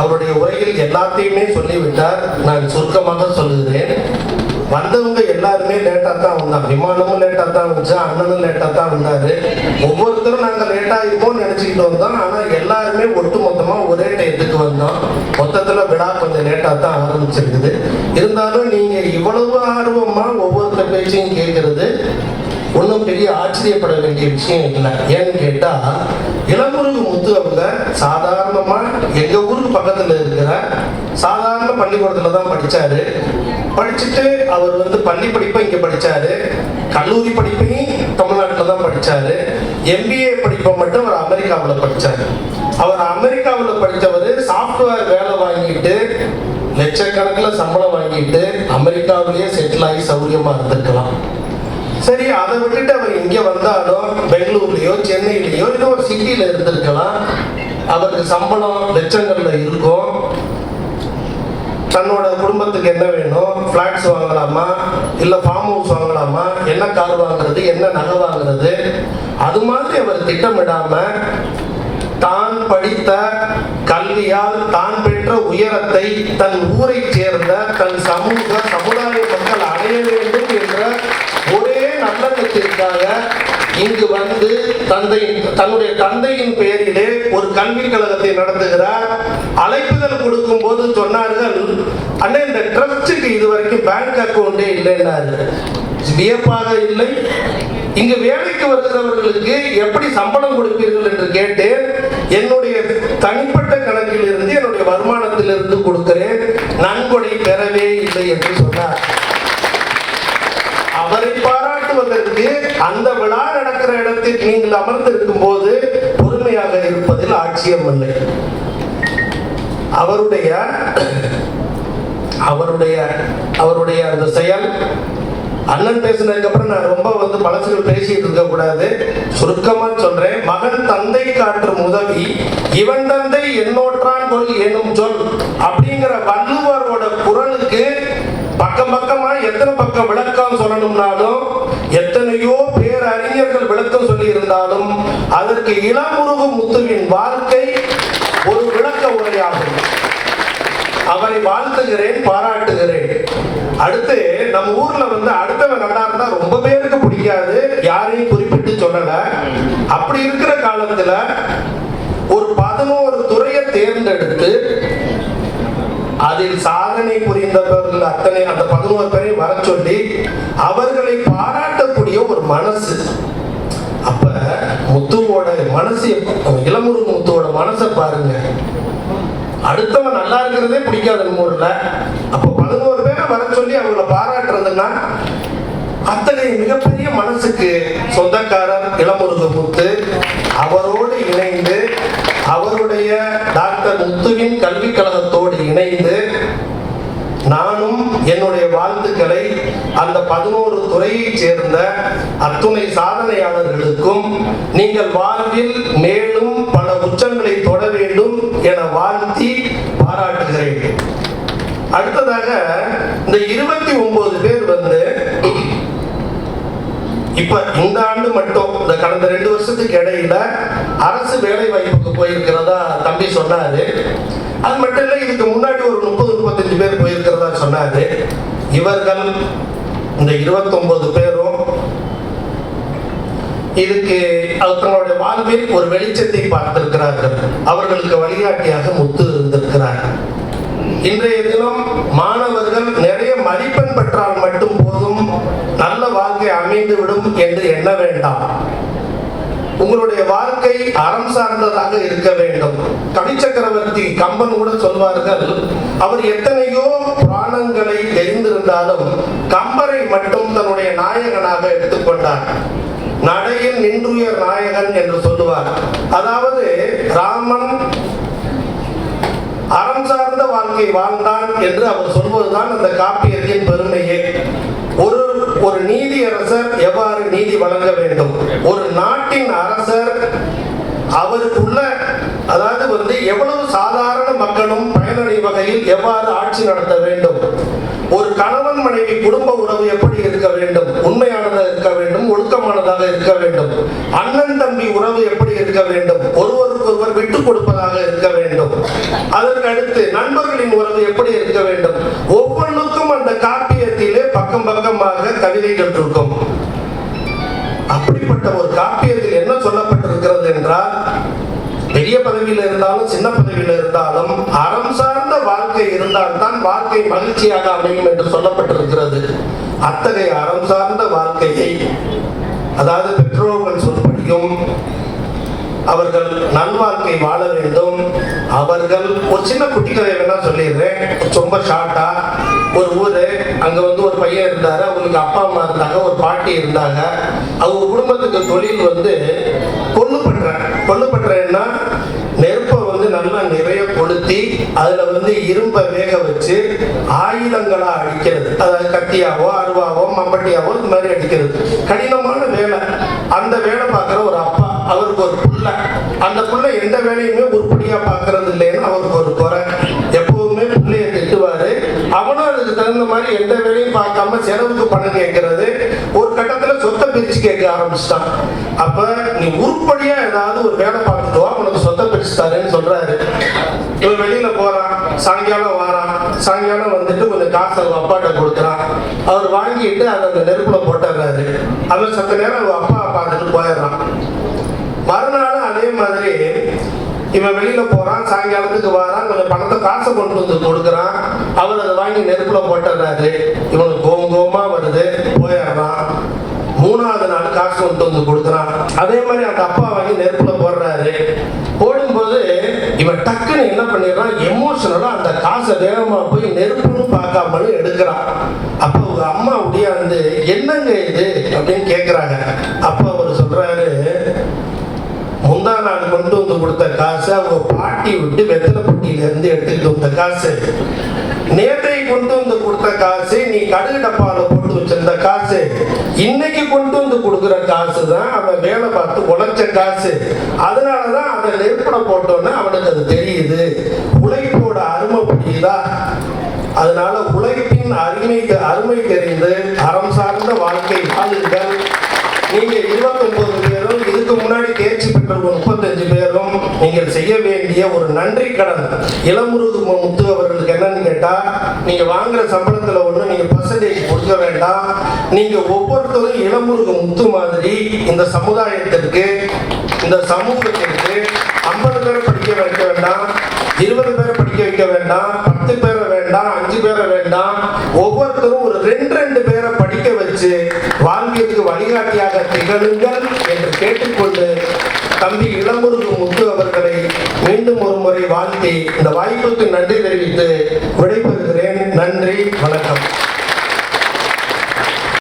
அவருடைய உரையில் எல்லாத்தையுமே சொல்லிவிட்டார். நான் சுருக்கமாக சொல்லுகிறேன். வந்தவங்க எல்லாருமே லேட்டாக தான் வந்தாங்க. விமானமும் லேட்டாக தான் வந்துச்சு அண்ணனும் லேட்டாக தான் வந்தார். ஒவ்வொருத்தரும் நாங்கள் லேட்டாக இருப்போம்னு நினச்சிக்கிட்டு வந்தோம். ஆனால் எல்லாருமே ஒட்டு மொத்தமாக ஒரே டயத்துக்கு வந்தோம். மொத்தத்தில் விழா கொஞ்சம் லேட்டாக தான் ஆரம்பிச்சிருக்குது. இருந்தாலும் நீங்கள் இவ்வளவு ஆர்வமாக ஒவ்வொருத்தர் பேச்சையும் கேட்குறது ஒன்றும் பெரிய ஆச்சரியப்பட வேண்டிய விஷயம் இல்லை ஏன்னு கேட்டால் இளமுருகு முத்து அவங்க சாதாரணமாக எங்கள் ஊருக்கு பக்கத்தில் இருக்கிற சாதாரண பள்ளிக்கூடத்தில் தான் படிச்சாரு. படிச்சுட்டு அவர் வந்து பள்ளி படிப்பை இங்கே படிச்சாரு. கல்லூரி படிப்பையும் தமிழ்நாட்டில் தான் படிச்சாரு. எம்பிஏ படிப்பை மட்டும் அவர் அமெரிக்காவில் படித்தார் அவர் அமெரிக்காவில் படித்தவர் சாஃப்ட்வேர் வேலை வாங்கிட்டு லட்சக்கணக்கில் சம்பளம் வாங்கிட்டு அமெரிக்காவிலேயே செட்டில் ஆகி சௌரியமாக இருந்திருக்கலாம். சரி அதை விட்டுட்டு அவர் இங்கே வந்தாலும் பெங்களூர்லயோ சென்னையிலயோ இல்லை ஒரு சிட்டியில இருந்திருக்கலாம். அவருக்கு சம்பளம் லட்சங்களில் இருக்கும். தன்னோட குடும்பத்துக்கு என்ன வேணும்? ஃப்ளாட்ஸ் வாங்கலாமா? இல்ல ஃபார்ம் ஹவுஸ் வாங்கலாமா? என்ன கார் வாங்குறது? என்ன நகை வாங்குறது? அது மாதிரி அவர் திட்டமிடாம தான் படித்த கல்வியால் தான் பெற்ற உயரத்தை தன் ஊரைச் சேர்ந்த தன் சமூக சமுதாய மக்கள் அடைய வேண்டும் என்ற ஒரே நல்லெண்ணத்திற்காக இங்கு வந்து தந்தை தன்னுடைய தந்தையின் பெயரிலே ஒரு கல்விக் கழகத்தை நடத்துகிறார். அழைப்புதல் கொடுக்கும் போது சொன்னார்கள் அண்ணே இந்த ட்ரஸ்டுக்கு இதுவரைக்கும் பேங்க் அக்கௌண்டே இல்லைன்னாரு. வியப்பாக இல்லை. இங்கு வேலைக்கு வருகிறவர்களுக்கு எப்படி சம்பளம் கொடுப்பீர்கள் என்று கேட்டேன். என்னுடைய தனிப்பட்ட கணக்கில் இருந்து என்னுடைய வருமானத்திலிருந்து கொடுக்கிறேன். நன்கொடை பெறவே இல்லை என்று சொன்னார். அவரை பாராட்டுவதற்கு அந்த விழா நடக்கிற இடத்தில் நீங்கள் அமர்ந்திருக்கும் போது பொறுமையாக இருப்பதில் ஆட்சியம் இல்லை. அவருடைய அவருடைய அவருடைய அந்த செயல் அண்ணன் பேசினதுக்கு அப்புறம் நான் ரொம்ப வந்து பழசுகள் பேசிட்டு இருக்க கூடாது. சுருக்கமா சொல்றேன். மகன் தந்தை காட்டும் உதவி இவன் தந்தை என்னோற்றான் சொல் என்னும் சொல் அப்படிங்கிற வள்ளுவரோட குரலுக்கு பக்கம் பக்கமா எத்தனை பக்கம் விளக்கம் சொல்லணும்னாலும் விளக்கம் சொல்லி இருந்தாலும் அதற்கு இளமுருகு முத்துவின் வாழ்க்கை ஒரு விளக்க உரையாகும். அவரை வாழ்த்துகிறேன் பாராட்டுகிறேன். அடுத்து நம்ம ஊர்ல வந்து அடுத்தவன் நல்லா இருந்தா ரொம்ப பேருக்கு பிடிக்காது. யாரையும் குறிப்பிட்டு சொல்லல. அப்படி இருக்கிற காலத்துல ஒரு பதினோரு துறையை தேர்ந்தெடுத்து அதில் சாதனை புரிந்தவர்கள் அத்தனை அந்த பதினோரு பேரை வர சொல்லி அவர்களை பாராட்டக்கூடிய ஒரு மனசு. அப்ப முத்துவோட மனசு இளமுரு முத்துவோட மனசை பாருங்க. அடுத்தவன் நல்லா இருக்கிறதே பிடிக்காது நம்ம ஊர்ல. அப்ப பதினோரு பேரை வர சொல்லி அவங்கள பாராட்டுறதுன்னா அத்தனை மிகப்பெரிய மனசுக்கு சொந்தக்காரர் இளமுருக முத்து அவரோடு இணைந்து அவருடைய டாக்டர் முத்துவின் கல்விக் கழகத்தோடு இணைந்து நானும் என்னுடைய வாழ்த்துக்களை அந்த பதினோரு துறையைச் சேர்ந்த அத்துணை சாதனையாளர் நீங்கள் வாழ்வில் மேலும் பல உச்சங்களை தொட வேண்டும் என வாழ்த்தி பாராட்டுகிறேன். அடுத்ததாக இந்த இருபத்தி ஒன்பது பேர் வந்து இப்ப இந்த ஆண்டு மட்டும் இந்த கடந்த ரெண்டு வருஷத்துக்கு இடையில அரசு வேலை வாய்ப்புக்கு போயிருக்கிறதா தம்பி சொன்னாரு. அது மட்டும் இல்ல இதுக்கு முன்னாடி ஒரு முப்பது முப்பத்தஞ்சு பேர் போயிருக்கிறதா சொன்னாரு. இவர்கள் இந்த இருபத்தி ஒன்பது பேர் இதுக்கு அவர் தங்களுடைய வாழ்வில் ஒரு வெளிச்சத்தை பார்த்திருக்கிறார்கள். அவர்களுக்கு வழிகாட்டியாக முத்து இருந்திருக்கிறார். இன்றைய தினம் மாணவர்கள் நிறைய மதிப்பெண் பெற்றால் மட்டும் போதும் நல்ல வாழ்க்கை அமைந்து விடும் என்று எண்ண வேண்டாம். உங்களுடைய வாழ்க்கை அறம் சார்ந்ததாக இருக்க வேண்டும். கவிச்சக்கரவர்த்தி கம்பன் கூட சொல்வார்கள் அவர் எத்தனையோ புராணங்களை தெரிந்திருந்தாலும் கம்பரை மட்டும் தன்னுடைய நாயகனாக எடுத்துக்கொண்டார். நடையில் நின்றுயர் நாயகன் என்று சொல்லுவார். அதாவது ராமன் அறம் சார்ந்த வாழ்க்கை வாழ்ந்தான் என்று அவர் சொல்வதுதான் அந்த காப்பியத்தின் பெருமையே. ஒரு ஒரு நீதியரசர் எவ்வாறு நீதி வழங்க வேண்டும்? ஒரு நாட்டின் அரசர் அவருக்குள்ள அதாவது வந்து எவ்வளவு சாதாரண மக்களும் பயனடையும் வகையில் எவ்வாறு ஆட்சி நடத்த வேண்டும்? ஒரு கணவன் மனைவி குடும்ப உறவு எப்படி இருக்க வேண்டும்? உண்மையான இருக்க வேண்டும் ஒழுக்கமானதாக இருக்க வேண்டும். அண்ணன் தம்பி உறவு எப்படி இருக்க வேண்டும்? ஒருவருக்கொருவர் விட்டு கொடுப்பதாக இருக்க வேண்டும். அதற்கு அடுத்து நண்பர்களின் உறவு எப்படி இருக்க வேண்டும்? ஒவ்வொன்றுக்கும் அந்த காப்பியத்திலே பக்கம் பக்கமாக கவிதைகள் இருக்கும். அப்படிப்பட்ட ஒரு காப்பியத்தில் என்ன சொல்லப்பட்டிருக்கிறது என்றால் பெரிய பதவியில் இருந்தாலும் சின்ன பதவியில் இருந்தாலும் அறம் வாழ்க்கை இருந்தால்தான் வாழ்க்கை மகிழ்ச்சியாக அமையும் என்று சொல்லப்பட்டிருக்கிறது. அத்தகைய அறம் சார்ந்த வாழ்க்கையை அதாவது பெற்றோர்கள் சொற்படியும் அவர்கள் நல்வாழ்க்கை வாழ வேண்டும். அவர்கள் ஒரு சின்ன குட்டி கதை வேணா சொல்லிடுறேன்? ரொம்ப ஷார்ட்டா ஒரு ஊரு அங்க வந்து ஒரு பையன் இருந்தாரு அவங்களுக்கு அப்பா அம்மா இருந்தாங்க ஒரு பாட்டி இருந்தாங்க. அவங்க குடும்பத்துக்கு தொழில் வந்து கொள்ளு பண்றேன் கொள்ளு பண்றேன்னா நெருப்பை வந்து நல்லா நிறைய கொளுத்தி அதுல வந்து இரும்பை வேக வச்சு ஆயுதங்களா அடிக்கிறது. அதாவது கத்தியாவோ அருவாவோ மம்பட்டியாவோ இந்த மாதிரி அடிக்கிறது. கடினமான வேலை. அந்த வேலை பார்க்குற ஒரு அப்பா அவருக்கு ஒரு பிள்ளை. அந்த பிள்ளை எந்த வேலையுமே உருப்படியா பார்க்கறது இல்லைன்னு அவருக்கு ஒரு குறை. எப்பவுமே பிள்ளைய திட்டுவாரு. அவனும் அதுக்கு தகுந்த மாதிரி எந்த வேலையும் பார்க்காம செலவுக்கு பணம் கேட்கறது. ஒரு கட்டத்துல சொத்தை பிரிச்சு கேட்க ஆரம்பிச்சிட்டான். அப்ப நீ உருப்படியா ஏதாவது ஒரு வேலை பார்த்துட்டு தரேன்னு சொல்றாரு. இவன் வெளியில போறான் சாயங்காலம் வாரான். சாயங்காலம் வந்துட்டு கொஞ்சம் காசு அவங்க அப்பாட்ட கொடுக்குறான். அவர் வாங்கிட்டு அதை அந்த நெருப்புல போட்டுறாரு அவன் சத்த நேரம் அவங்க அப்பா பார்த்துட்டு போயிடுறான். மறுநாள் அதே மாதிரி இவன் வெளியில போறான் சாயங்காலத்துக்கு வாரான் கொஞ்சம் பணத்தை காசை கொண்டு வந்து கொடுக்குறான். அவர் அதை வாங்கி நெருப்புல போட்டுறாரு இவனுக்கு கோம் கோமா வருது. மூணாவது நாள் காசு கொண்டு வந்து கொடுக்குறான். அதே மாதிரி அந்த அப்பா வாங்கி நெருப்புல போடுறாரு. போடும்போது இவன் டக்குன்னு என்ன பண்ணிடுறான்? எமோஷனலா அந்த காசை வேகமா போய் நெருப்புன்னு பார்க்காமலும் எடுக்கிறான். அப்ப ஒரு அம்மா உடையாந்து என்னங்க இது? அப்படின்னு கேக்குறாங்க. அப்ப அவர் சொல்றாரு முந்தா நாள் கொண்டு வந்து கொடுத்த காசு அவங்க பாட்டி விட்டு வெத்தலை பொட்டியில இருந்து எடுத்துக்கிட்டு வந்த காசு. நேற்றை கொண்டு வந்து கொடுத்த காசு நீ கடுகு டப்பால இந்த வச்சிருந்த காசு இன்னைக்கு கொண்டு வந்து கொடுக்குற காசு தான் அவன் வேலை பார்த்து உழைச்ச காசு. அதனாலதான் அதை நெருப்பட போட்டோன்னு அவனுக்கு அது தெரியுது. உழைப்போட அருமை புரியுதா? அதனால உழைப்பின் அருமை அருமை தெரிந்து அறம் சார்ந்த வாழ்க்கை வாழுங்கள் நீங்க 29 பேரும் இதுக்கு முன்னாடி தேர்ச்சி பெற்ற முப்பத்தஞ்சு பேரும் நீங்கள் செய்ய வேண்டிய ஒரு நன்றி கடன். இளமுருது முத்து அவர்களுக்கு என்னன்னு கேட்டா நீங்க வாங்குற சம்பளத்துல ஒண்ணு நீங்க பர்சன்டேஜ் வேண்டாம் நீங்க ஒவ்வொருத்தரும் இளமுருகு முத்து மாதிரி இந்த சமுதாயத்திற்கு இந்த சமூகத்திற்கு ஐம்பது பேரை படிக்க வைக்க வேண்டாம் இருபது பேரை படிக்க வைக்க வேண்டாம் பத்து பேரை வேண்டாம் அஞ்சு பேரை வேண்டாம். ஒவ்வொருத்தரும் ஒரு ரெண்டு ரெண்டு பேரை படிக்க வச்சு வாழ்க்கைக்கு வழிகாட்டியாக திகழுங்கள் என்று கேட்டுக்கொண்டு தம்பி இளமுருகு முத்து அவர்களை மீண்டும் ஒரு முறை வாழ்த்தி இந்த வாய்ப்புக்கு நன்றி தெரிவித்து விடைபெறுகிறேன். நன்றி வணக்கம்.